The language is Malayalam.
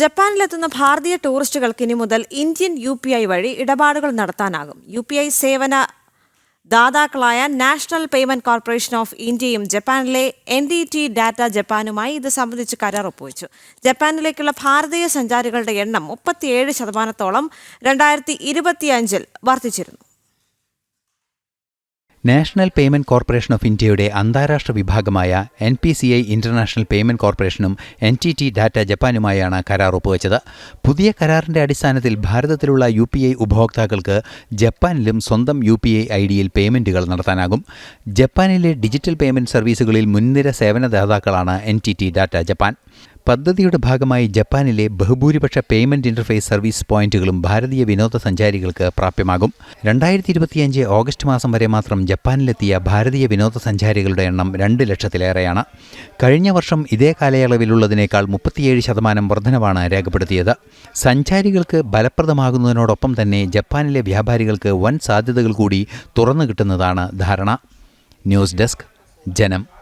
ജപ്പാനിലെത്തുന്ന ഭാരതീയ ടൂറിസ്റ്റുകൾക്ക് ഇനി മുതൽ ഇന്ത്യൻ യു പി ഐ വഴി ഇടപാടുകൾ നടത്താനാകും. യു പി ഐ സേവന ദാതാക്കളായ നാഷണൽ പേയ്മെന്റ് കോർപ്പറേഷൻ ഓഫ് ഇന്ത്യയും ജപ്പാനിലെ എൻ ഡി ടി ഡാറ്റ ജപ്പാനുമായി ഇത് സംബന്ധിച്ച് കരാർ ഒപ്പുവെച്ചു. ജപ്പാനിലേക്കുള്ള ഭാരതീയ സഞ്ചാരികളുടെ എണ്ണം മുപ്പത്തിയേഴ് ശതമാനത്തോളം രണ്ടായിരത്തി ഇരുപത്തിയഞ്ചിൽ വർദ്ധിച്ചിരുന്നു. നാഷണൽ പേയ്മെന്റ് കോർപ്പറേഷൻ ഓഫ് ഇന്ത്യയുടെ അന്താരാഷ്ട്ര വിഭാഗമായ N P C I international payment കോർപ്പറേഷനും എൻ ടി ടി ഡാറ്റ ജപ്പാനുമായാണ് കരാർ ഒപ്പുവെച്ചത്. പുതിയ കരാറിന്റെ അടിസ്ഥാനത്തിൽ ഭാരതത്തിലുള്ള യു പി ഐ ഉപഭോക്താക്കൾക്ക് ജപ്പാനിലും സ്വന്തം യു പി ഐ ഐ ഡിയിൽ പേയ്മെന്റുകൾ നടത്താനാകും. ജപ്പാനിലെ ഡിജിറ്റൽ പേയ്മെന്റ് സർവീസുകളിൽ മുൻനിര സേവനദാതാക്കളാണ് N T T data Japan. പദ്ധതിയുടെ ഭാഗമായി ജപ്പാനിലെ ബഹുഭൂരിപക്ഷ പേയ്മെന്റ് ഇന്റർഫേസ് സർവീസ് പോയിന്റുകളും ഭാരതീയ വിനോദസഞ്ചാരികൾക്ക് പ്രാപ്യമാകും. രണ്ടായിരത്തി ഇരുപത്തിയഞ്ച് ഓഗസ്റ്റ് മാസം വരെ മാത്രം ജപ്പാനിലെത്തിയ ഭാരതീയ വിനോദസഞ്ചാരികളുടെ എണ്ണം രണ്ട് ലക്ഷത്തിലേറെയാണ്. കഴിഞ്ഞ വർഷം ഇതേ കാലയളവിലുള്ളതിനേക്കാൾ മുപ്പത്തിയേഴ് ശതമാനം വർധനവാണ് രേഖപ്പെടുത്തിയത്. സഞ്ചാരികൾക്ക് ഫലപ്രദമാകുന്നതിനോടൊപ്പം തന്നെ ജപ്പാനിലെ വ്യാപാരികൾക്ക് വൻ സാധ്യതകൾ കൂടി തുറന്നു കിട്ടുന്നതാണ് ധാരണ. ന്യൂസ് ഡെസ്ക് ജനം.